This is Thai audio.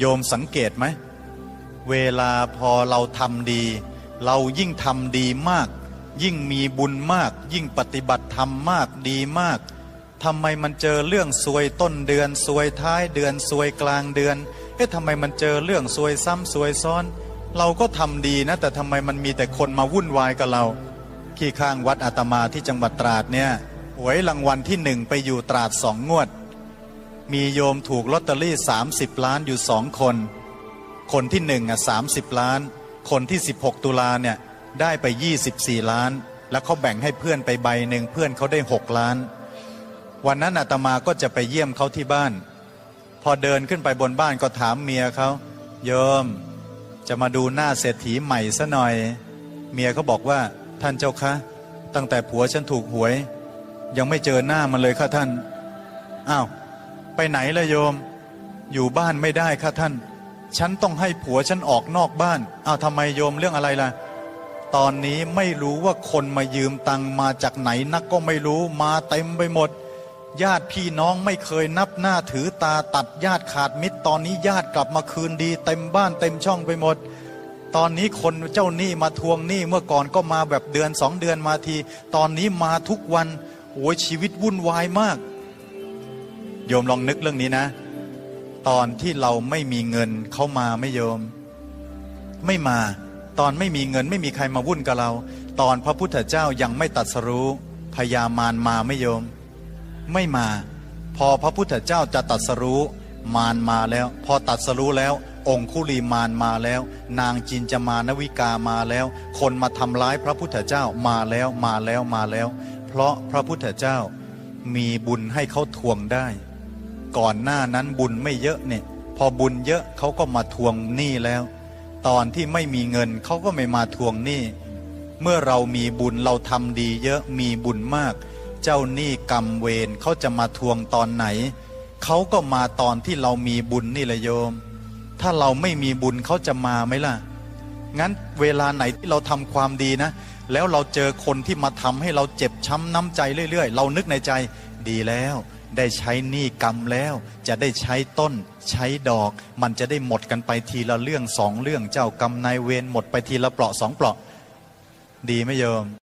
โยมสังเกตไหม เวลาพอเราทำดี เรายิ่งทำดีมาก ยิ่งมีบุญมาก ยิ่งปฏิบัติธรรมมากดีมากทำไมมันเจอเรื่องซวยต้นเดือนซวยท้ายเดือนซวยกลางเดือนเอ๊ะทำไมมันเจอเรื่องซวยซ้ำซวยซ้อน เราก็ทำดีนะ แต่ทำไมมันมีแต่คนมาวุ่นวายกับเรา ที่ข้างวัดอาตมาที่จังหวัดตราดเนี่ยหวยรางวัลที่หนึ่งไปอยู่ตราดสองงวด มีโยมถูกลอตเตอรี่ 30 ล้านอยู่สองคน คนที่หนึ่งอะสาล้าน คนที่ 16 ตุลาเนี่ยได้ไป 24 ล้าน แล้วเขาแบ่งให้เพื่อนไปใบหนึ่งเพื่อนเขาได้ 6 ล้าน วันนั้นอาตมาก็จะไปเยี่ยมเขาที่บ้าน พอเดินขึ้นไปบนบ้านก็ถามเมียเขาโยม จะมาดูหน้าเศรษฐีใหม่ซะหน่อย เมียเขาบอกว่าท่านเจ้าคะตั้งแต่ผัวฉันถูกหวย ยังไม่เจอหน้ามันเลยค่ะท่านอ้าว ไปไหนละโยม อยู่บ้านไม่ได้ค่ะท่าน ฉันต้องให้ผัวฉันออกนอกบ้านอ้าวทำไมโยมเรื่องอะไรล่ะ ตอนนี้ไม่รู้ว่าคนมายืมตังมาจากไหนนักก็ไม่รู้มาเต็มไปหมด ญาติพี่น้องไม่เคยนับหน้าถือตาตัดญาติขาดมิตร ตอนนี้ญาติกลับมาคืนดี เต็มบ้านเต็มช่องไปหมดตอนนี้คนเจ้าหนี้มาทวงหนี้เมื่อก่อนก็มาแบบเดือนสองเดือนมาที ตอนนี้มาทุกวันโอ้ยชีวิตวุ่นวายมาก โยมลองนึกเรื่องนี้นะ ตอนที่เราไม่มีเงินเข้ามาไม่โยม ไม่มา ตอนไม่มีเงินไม่มีใครมาวุ่นกับเรา ตอนพระพุทธเจ้ายังไม่ตัดสรู้พญามารมาไม่โยม ไม่มา พอพระพุทธเจ้าจะตัดสรู้มารมาแล้ว พอตัดสรู้แล้ว องคุลีมารมาแล้ว นางจินจามานวิกามาแล้ว คนมาทำร้ายพระพุทธเจ้ามาแล้วมาแล้วมาแล้ว เพราะพระพุทธเจ้ามีบุญให้เขาทวงได้ ก่อนหน้านั้นบุญไม่เยอะเนี่ย พอบุญเยอะเขาก็มาทวงหนี้แล้ว ตอนที่ไม่มีเงินเขาก็ไม่มาทวงหนี้ เมื่อเรามีบุญเราทำดีเยอะมีบุญมาก เจ้าหนี้กรรมเวรเขาจะมาทวงตอนไหน เขาก็มาตอนที่เรามีบุญนี่แหละโยม ถ้าเราไม่มีบุญเขาจะมาไหมล่ะ งั้นเวลาไหนที่เราทำความดีนะ แล้วเราเจอคนที่มาทำให้เราเจ็บช้ำน้ำใจเรื่อย ๆ เรานึกในใจดีแล้ว ได้ใช้หนี้กรรมแล้ว จะได้ใช้ต้น ใช้ดอก มันจะได้หมดกันไปทีละเรื่องสองเรื่องเจ้ากรรมนายเวรหมดไปทีละเปราะสองเปราะ ดีไหมโยม